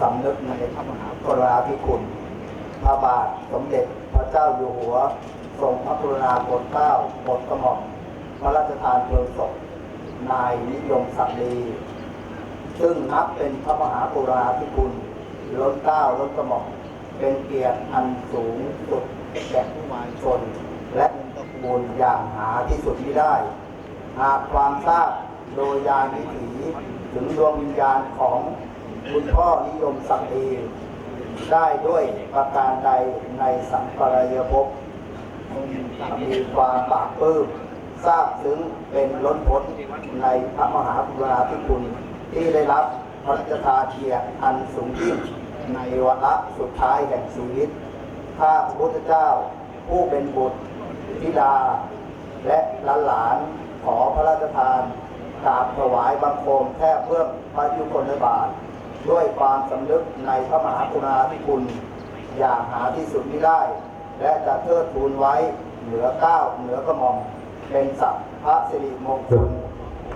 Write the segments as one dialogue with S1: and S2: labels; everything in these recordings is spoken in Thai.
S1: สำนึกในพระมหากรุณาธิคุณ พระบาทสมเด็จพระเจ้าอยู่หัว ทรงพระกรุณาโปรดเกล้าโปรดกระหม่อมพระราชทานเพลิงศพนายนิยมศักดี ซึ่งนับเป็นพระมหากรุณาธิคุณล้นเกล้าล้นกระหม่อมเป็นเกียรติอันสูงสุดแก่ผู้วาชน และบุญอย่างหาที่สุดไม่ได้ หากความทราบโดยยานวิถีถึงดวงวิญญาณของ คุณพ่อนิยมศักดีได้ด้วยประการใดในสังปรายภพมีความปากปื้มทราบถึงเป็นล้นพ้นในพระมหากรุณาธิคุณที่ได้รับพระราชทานเกียรติอันสูงยิ่งในวาระสุดท้ายแห่งชีวิตข้าพระพุทธเจ้าผู้เป็นบุตรธิดา และหลานขอพระราชทานกราบถวายบังคมแทบเพื่อพระยุคลบาท ด้วยความสำนึกในพระมหากรุณาธิคุณ อย่างหาที่สุดไม่ได้ และจะเทิดทูนไว้เหนือเก้าวเหนือกระหม่อม เป็นสัพพระสิริมงคล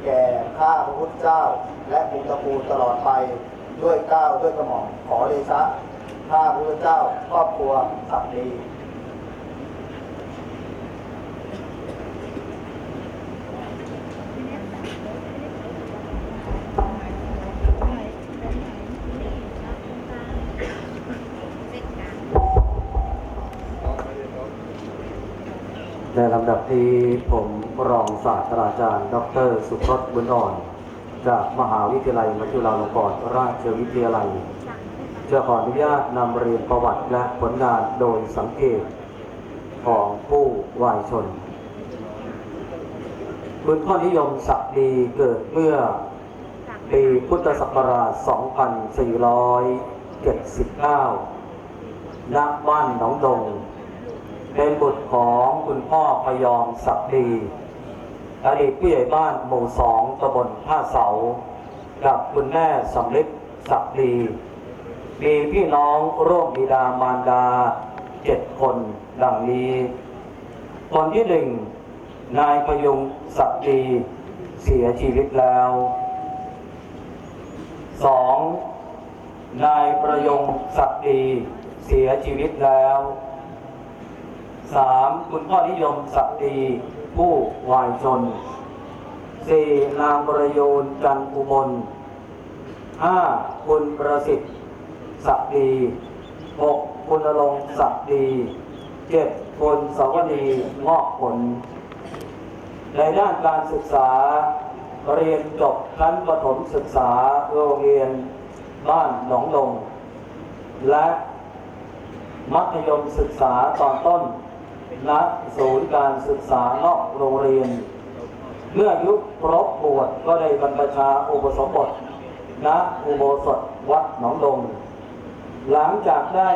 S1: แก่ข้าพระพุทธเจ้า และภูตระกูตลอดไปด้วยเก้าวด้วยกระหม่อมขอเดชะข้าพระพุทธเจ้าครอบครัวสักดี
S2: ในลำดับที่ผมรองศาสตราจารย์ ดร สุพจน์บุญอ่อน จากมหาวิทยาลัยมัจุฬาลงกรณราชวิทยาลัยจะขออนุญาตนำเรียนประวัติและผลงานโดยสังเกตของผู้วายชน คุณพ่อนิยมศักดีเกิดเมื่อปีพุทธศักราช 2479 ณ บ้านหนองดง เป็นบุตรของคุณพ่อพยอมศักดีอดีตผู้ใหญ่บ้านหมู่สองตำบลท่าเสา กับคุณแม่สำลิดศักดี มีพี่น้องร่วมบิดามารดาเจ็ดคนดังนี้ คนที่หนึ่งนายพยุงศักดีเสียชีวิตแล้วสองนายประยงศักดีเสียชีวิตแล้ว สามคุณพ่อนิยมศักดีผู้วายชนสี่นางประยูนจันทร์อุบลห้าคุณประสิทธิ์ศักดีหกคุณณรงค์ศักดีเจ็ดคุณสวนีงอกผล ในด้านการศึกษา เรียนจบชั้นประถมศึกษาโรงเรียนบ้านหนองลง และมัธยมศึกษาตอนต้น ณศูนย์การศึกษานอกโรงเรียน เมื่ออยุครบบวชก็ได้บรรพชาอุปสมบทณอุโบสถวัดหนองดงหลังจากได้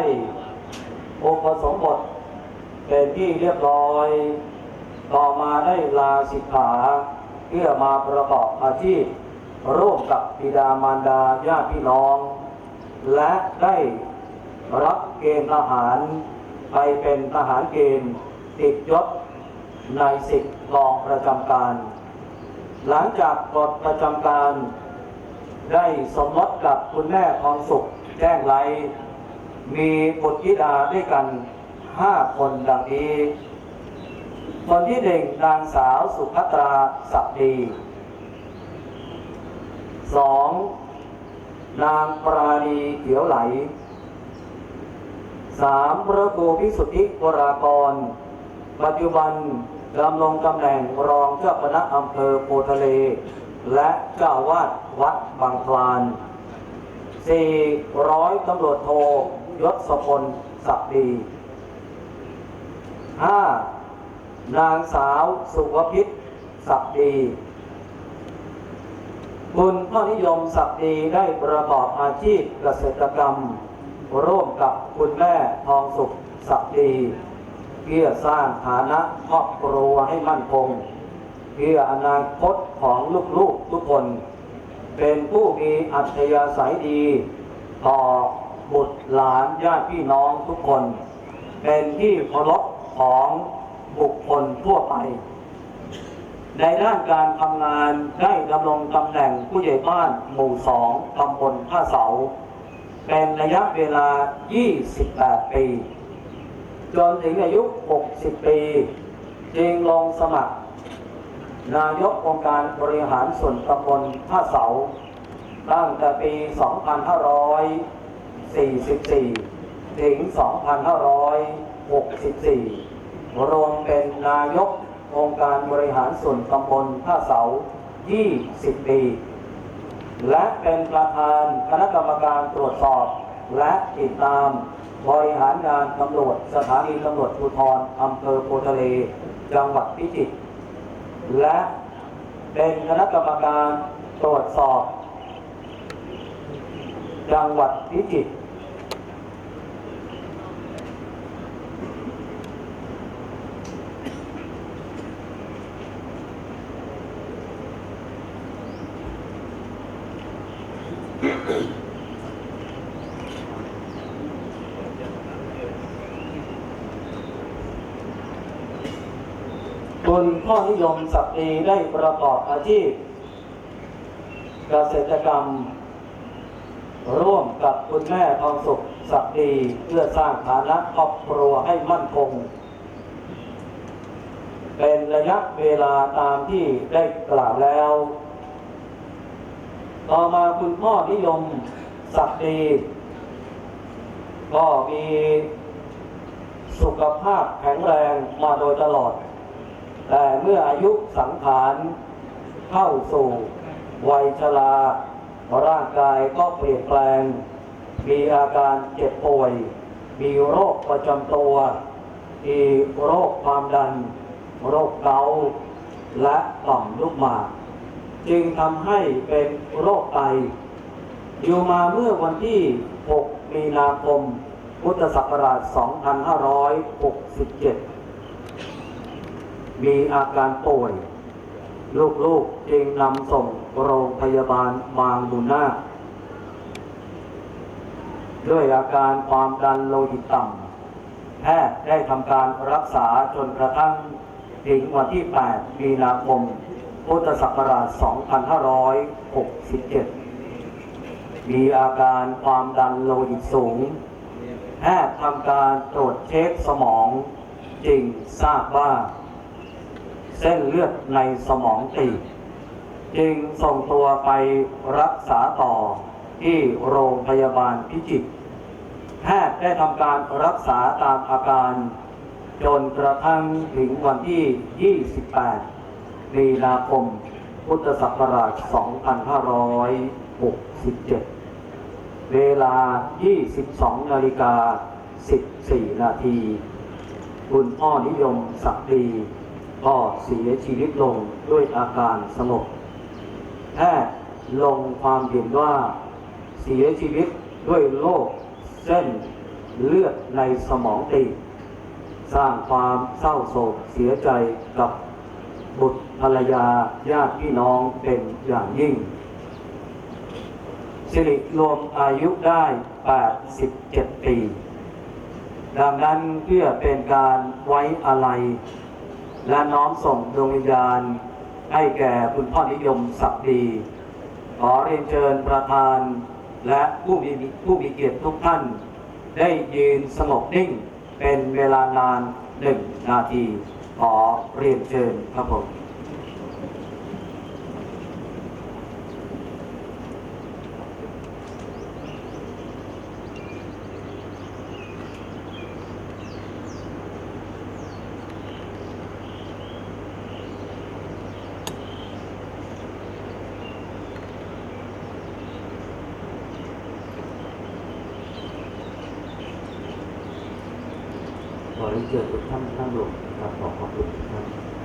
S2: อุปสมบทเป็นที่เรียบร้อย ต่อมาได้ลาสิกขาเพื่อมาประกอบอาชีพร่วมกับบิดามารดาญาติพี่น้อง และได้รับเกณฑ์ทหาร ไปเป็นทหารเกณฑ์ติดยศในสิบกองประจำการ หลังจากปลดประจำการ ได้สมรสกับคุณแม่ทองสุขแจ้งไรมีบุตรธิดาด้วยกันห้าคนดังนี้ คนที่หนึ่งนางสาวสุภัตราศักดีสองนางปราณีเขียวไหล สามพระครูพิสุทธิวรากร ปัจจุบันดำรงตำแหน่งรองเจ้าคณะอำเภอโพทะเล และเจ้าวาดวัดบางคลานสี่ร้อยตำรวจโทยศพลศักดีห้านางสาวสุวพิษศักดีคุณพ่อนิยมศักดีได้ประกอบอาชีพเกษตรกรรม ร่วมกับคุณแม่ทองสุขศักดีเพื่อสร้างฐานะครอบครัวให้มั่นคงเพื่ออนาคตของลูกๆทุกคน เป็นผู้มีอัธยาศัยดี ต่อบุตรหลานญาติพี่น้องทุกคน เป็นที่เคารพของบุคคลทั่วไป ในด้านการทำงานได้ดำรงตำแหน่งผู้ใหญ่บ้านหมู่สองตำบลท่าเสา เป็นระยะเวลา 28 ปี จนถึงอายุ 60 ปี จึงลงสมัคร นายกองค์การบริหารส่วนตำบลท่าเสา ตั้งแต่ปี 2544 ถึง 2564 รวมเป็นนายกองค์การบริหารส่วนตำบลท่าเสา 20 ปี และเป็นประธานคณะกรรมการตรวจสอบ และติดตามบริหารงานตำรวจสถานีตำรวจภูธรอำเภอโพทะเล จังหวัดพิจิตรและเป็นคณะกรรมการตรวจสอบ จังหวัดพิจิตร คุณพ่อนิยมศักดีได้ประกอบอาชีพเกษตรกรรม ร่วมกับคุณแม่ทองสุขศักดีเพื่อสร้างฐานะครอบครัวให้มั่นคง เป็นระยะเวลาตามที่ได้กล่าวแล้ว ต่อมาคุณพ่อนิยมศักดีก็มีสุขภาพแข็งแรงมาโดยตลอด แต่เมื่ออายุสังขารเข้าสู่วัยชราร่างกายก็เปลี่ยนแปลง มีอาการเจ็บป่วย มีโรคประจำตัว มีโรคความดัน โรคเกาต์และต่อมลูกหมาก จึงทำให้เป็นโรคไต อยู่มาเมื่อวันที่ 6 มีนาคม พุทธศักราช 2567 มีอาการป่วย ลูกๆจึงนำส่งโรงพยาบาลบางบุญนาคด้วยอาการความดันโลหิตต่ำ แพทย์ได้ทำการรักษาจนกระทั่งถึงวันที่ 8 มีนาคม พุทธศักราช 2567 มีอาการความดันโลหิตสูง แพทย์ทำการตรวจเช็คสมอง จึงทราบว่า เส้นเลือดในสมองตีบจึงส่งตัวไปรักษาต่อที่โรงพยาบาลพิจิตรแพทย์ได้ทำการรักษาตามอาการ จนกระทั่งถึงวันที่ 28 มีนาคม พุทธศักราช 2567 เวลา 22 นาฬิกา 14 นาที คุณพ่อนิยมศักดี ก็เสียชีวิตลงด้วยอาการสงบแพทย์ลงความเห็นว่า เสียชีวิตด้วยโรคเส้นเลือดในสมองตีบสร้างความเศร้าโศกเสียใจกับบุตรภรรยาญาติพี่น้องเป็นอย่างยิ่ง สิริรวมอายุได้ 87 ปี ดังนั้นเพื่อเป็นการไว้อาลัย และน้อมส่งดวงวิญญาณ ให้แก่คุณพ่อนิยมศักดี ขอเรียนเชิญประธาน และผู้มีผู้มีเกียรติทุกท่าน ได้ยืนสงบนิ่งเป็นเวลานานหนึ่งนาที ขอเรียนเชิญครับผม เชิญทุกท่านนั่งลงครับขอขอบคุณครับ